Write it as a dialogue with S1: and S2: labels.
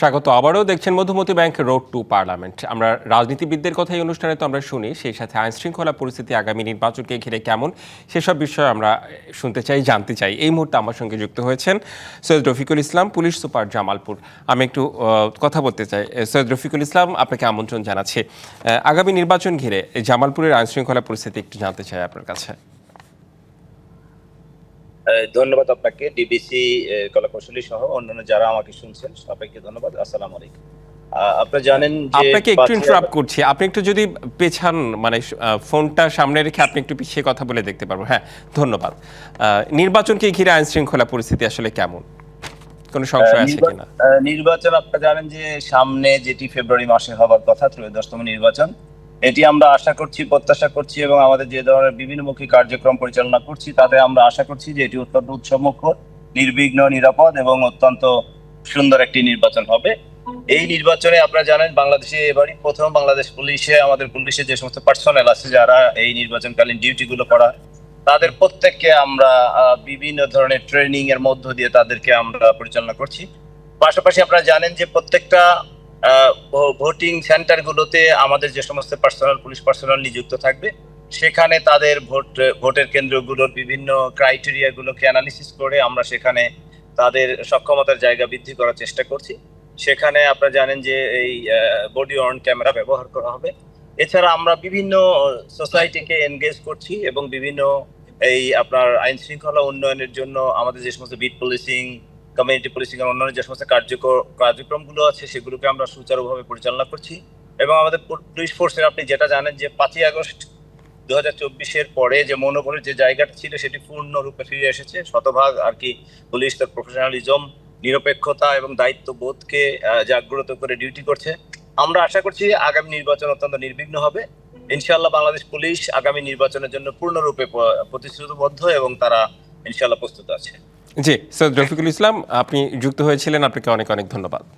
S1: স্বাগত। আবারও দেখছেন Madhumati bank road to parliament. আমরা রাজনীতিবিদদের কথা এই অনুষ্ঠানে তো আমরা শুনি, সেই সাথে আইন শৃঙ্খলা পরিস্থিতি আগামী নির্বাচনকে ঘিরে কেমন, সেসব বিষয়ে আমরা শুনতে চাই, জানতে চাই। এই মুহূর্তে আমার সঙ্গে যুক্ত হয়েছেন সৈয়দ রফিকুল ইসলাম, পুলিশ সুপার জামালপুর। আমি একটু কথা বলতে চাই। সৈয়দ রফিকুল ইসলাম, আপনাকে আমন্ত্রণ জানাচ্ছি। আগামী নির্বাচন ঘিরে জামালপুরের আইন শৃঙ্খলা পরিস্থিতি একটু জানতে চাই আপনার কাছে।
S2: ধন্যবাদ আপনাকে ডিবিসি কলাকৌশলী সহ অন্যান্য যারা আমাকে শুনছেন সবাইকে ধন্যবাদ আসসালামু আলাইকুম। আহ, আপনারা জানেন যে
S1: আপনাকে একটু ইন্টারাপ্ট করছি। আপনি একটু যদি পেছান মানে ফোনটা সামনে রেখে আপনি একটু পিছিয়ে কথা বলে দেখতে পারব। হ্যাঁ ধন্যবাদ। আহ, নির্বাচনকে ঘিরে আইন শৃঙ্খলা পরিস্থিতি আসলে কেমন? কোনো সংশয় আছে কিনা?
S2: নির্বাচন আপনারা জানেন যে সামনে যেটি ফেব্রুয়ারি মাসে হবার কথা ত্রয়োদশতম নির্বাচন এটি আমরা আশা করছি, প্রত্যাশা করছি এবং আমাদের যে ধরনের বিভিন্নমুখী কার্যক্রম পরিচালনা করছি, তাতে আমরা আশা করছি যে এটি অত্যন্ত উৎসবমুখর নির্বিঘ্ন, নিরাপদ এবং অত্যন্ত সুন্দর একটি নির্বাচন হবে। এই নির্বাচনে আপনারা জানেন, বাংলাদেশে এবারই প্রথম বাংলাদেশ পুলিশে, আমাদের পুলিশে যে সমস্ত পার্সোনাল আছে যারা এই নির্বাচনকালীন ডিউটি গুলো করা তাদের প্রত্যেককে আমরা বিভিন্ন ধরনের ট্রেনিং এর মধ্য দিয়ে তাদেরকে আমরা পরিচালনা করছি। পাশাপাশি আপনারা জানেন যে প্রত্যেকটা ভোটিং সেন্টার গুলোতে আমাদের যে সমস্ত পার্সোনাল পুলিশ পার্সোনাল নিযুক্ত থাকবে, সেখানে তাদের ভোট, ভোটের কেন্দ্রগুলোর বিভিন্ন ক্রাইটেরিয়া গুলোকে অ্যানালিসিস করে আমরা সেখানে তাদের সক্ষমতার জায়গা বৃদ্ধি করার চেষ্টা করছি। সেখানে আপনারা জানেন যে এই বডি অন ক্যামেরা ব্যবহার করা হবে। এছাড়া আমরা বিভিন্ন সোসাইটিকে এনগেজ করছি এবং বিভিন্ন এই আপনার আইন শৃঙ্খলা উন্নয়নের জন্য আমাদের যে সমস্ত বিট পুলিশিং কমিউনিটি পুলিশিং এর অন্যান্য যে সমস্ত কার্যকর কার্যক্রমগুলো আছে সেগুলোকে আমরা সুচারুভাবে পরিচালনা করছি। এবং আমাদের পুলিশ ফোর্সের আপনি যেটা জানেন যে পাঁচই আগস্ট দু হাজার চব্বিশের পরে যে মনোবলের যে জায়গাটা ছিল সেটি পূর্ণরূপে ফিরে এসেছে। শতভাগ আর কি পুলিশ তার প্রফেশনালিজম নিরপেক্ষতা এবং দায়িত্ববোধকে আহ, জাগ্রত করে ডিউটি করছে। আমরা আশা করছি আগামী নির্বাচন অত্যন্ত নির্বিঘ্ন হবে। ইনশাআল্লাহ বাংলাদেশ পুলিশ আগামী নির্বাচনের জন্য পূর্ণরূপে প্রতিশ্রুতিবদ্ধ এবং তারা ইনশাআল্লাহ প্রস্তুত আছে।
S1: জি সৈয়দ রফিকুল ইসলাম আপনি যুক্ত হয়েছিলেন আপনাকে অনেক অনেক ধন্যবাদ।